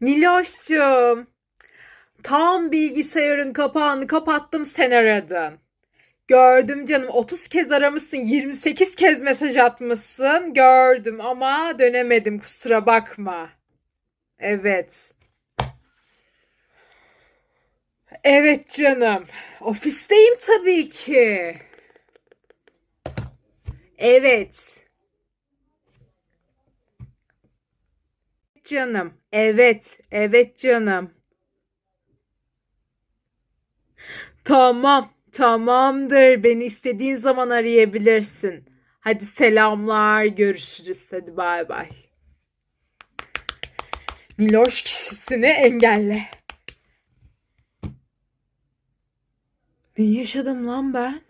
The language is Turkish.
Niloş'cum. Tam bilgisayarın kapağını kapattım sen aradın. Gördüm canım 30 kez aramışsın 28 kez mesaj atmışsın. Gördüm ama dönemedim kusura bakma. Evet. Evet canım. Ofisteyim tabii ki. Evet. Canım. Evet. Evet canım. Tamam. Tamamdır. Beni istediğin zaman arayabilirsin. Hadi selamlar. Görüşürüz. Hadi bay bay. Miloş kişisini engelle. Ne yaşadım lan ben?